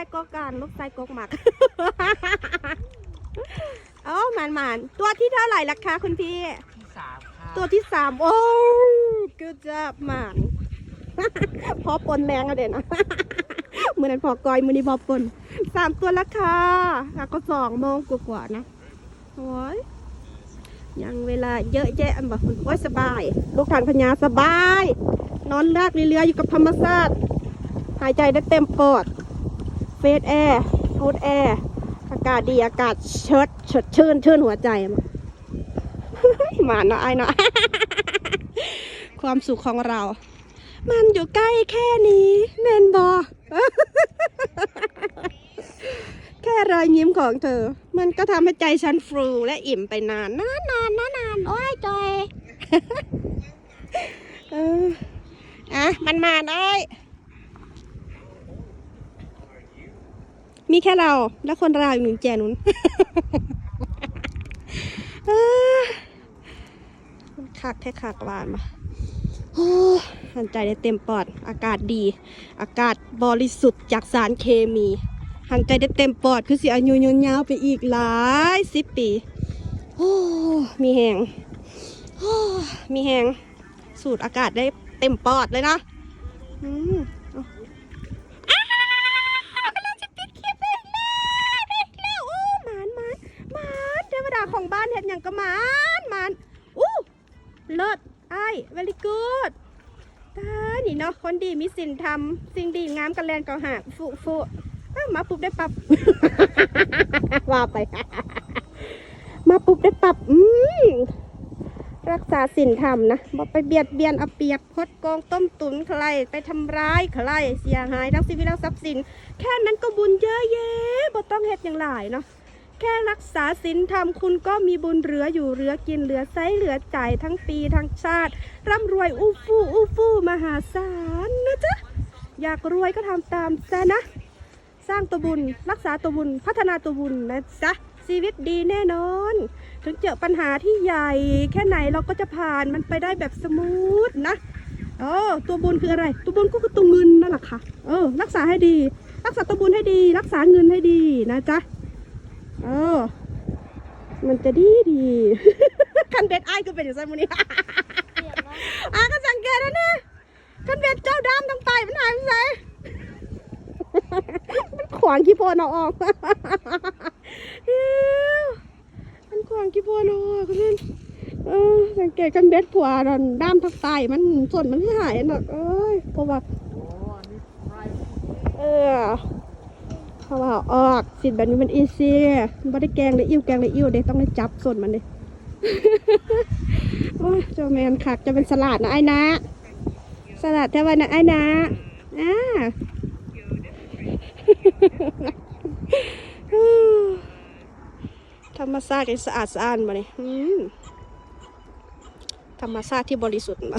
ส่กอกกลางลูกใส่กอกหมักเอ้าหมานหมานๆตัวที่เท่าไหร่ล่ะคะคุณพี่ ที่สามค่ะตัวที่สามโอ้ก็จะหมานพอปนแรงอะเด่นนะมือนั้นพอกอยมือนี้พอปนสามตัวละค่ะแล้วก็สองโมงกว่าๆนะโอ้ยยังเวลาเยอะแยะอันบอกคุณโอ้ยสบาย ลูกทานพญาสบาย นอนรากเรืออยู่กับธรรมชาติหายใจได้เต็มปอด เฟสแอร์ฟูดแอร์อากาศดีอากาศเชิดเชิดชื่นชื่นหัวใจมาหมาเนาะไอ้เนาะความสุขของเรา มันอยู่ใกล้แค่นี้แมนบอแค่รอยยิ้มของเธอ มันก็ทำให้ใจฉันฟูและอิ่มไปนานนานนานนานนานโอ้ยจอยเอออะมันมาได้ย มีแค่เรา และคนราวอยู่หนึ่งแจนุนคักแค่คักหวานมาหันใจได้เต็มปอด อากาศดี อากาศบริสุทธิ์จากสารเคมีหันใจได้เต็มปอด คือสิอายุยืนยาวไปอีกหลายสิบปีโอ้มีแหงมีแหงสูดอากาศได้เต็มปอดเลยนะ อืม ของบ้านเห็นอย่างก็มานมานอู้เลิศไอ้เวลิกูดตานี่เนาะคนดีมีสินธรรมสิ่งดีงามกันแลนก็หาฟุฟุอ้ามาปุ๊บได้ปับว่าไป มาปุ๊บได้ปับอืมรักษาสินธรรมนะบอกไปเบียดเบียนเอาเปรียบคดโกงต้มตุนใคร ไปทำร้ายใคร เสียหายทั้งชีวิตและทรัพย์สิน แค่นั้นก็บุญเยอะแยะบ่ต้องเฮ็ดอย่างหลายเนาะ แค่รักษาสินธรรมคุณก็มีบุญเหลืออยู่เหลือกินเหลือใช้เหลือจ่ายทั้งปีทั้งชาติ ร่ำรวยอู้ฟู่อู้ฟู่มหาศาลนะจ๊ะ อยากรวยก็ทำตามซะนะ สร้างตัวบุญ รักษาตัวบุญ พัฒนาตัวบุญนะจ๊ะชีวิตดีแน่นอน ถึงเจอปัญหาที่ใหญ่ แค่ไหนเราก็จะผ่านมันไปได้แบบสมูทนะเออตัวบุญคืออะไร ตัวบุญก็คือตัวเงินนั่นแหละค่ะ เออ รักษาให้ดี รักษาตัวบุญให้ดี รักษาเงินให้ดีนะจ๊ะ เออมันจะดีดีคันเบ็ดไอ้ก็เป็นอย่างไงมูนี่อะก็สังเกตแล้วนะคันเบ็ดเจ้าดำทั้งไตมันหายไปไหนมันขวางขี้โพนออกอ้วมันขวางขี้โพนอออกนั่นเออสังเกตกันเบ็ดผัวดันด้ามทักไตมันส่วนมันหายหนักเอ้ยเพราะว่าโอ้อั นนี้ไพรเออเขาว่าออกสิแบบนี้มันอีซี่ไม่ได้แกงเลยอิ่วแกงเลยอิ่วเด็ต้องได้จับส่วนมันเลยโอ้ยเจ้าแมนคักจะเป็นสลัดนะไอ้นะสลัดแต่ว่านะไอ้นะอ่าธรรมชาติสะอาดสะอ้านมาเนี่ยธรรมชาติที่บริสุทธิ์มา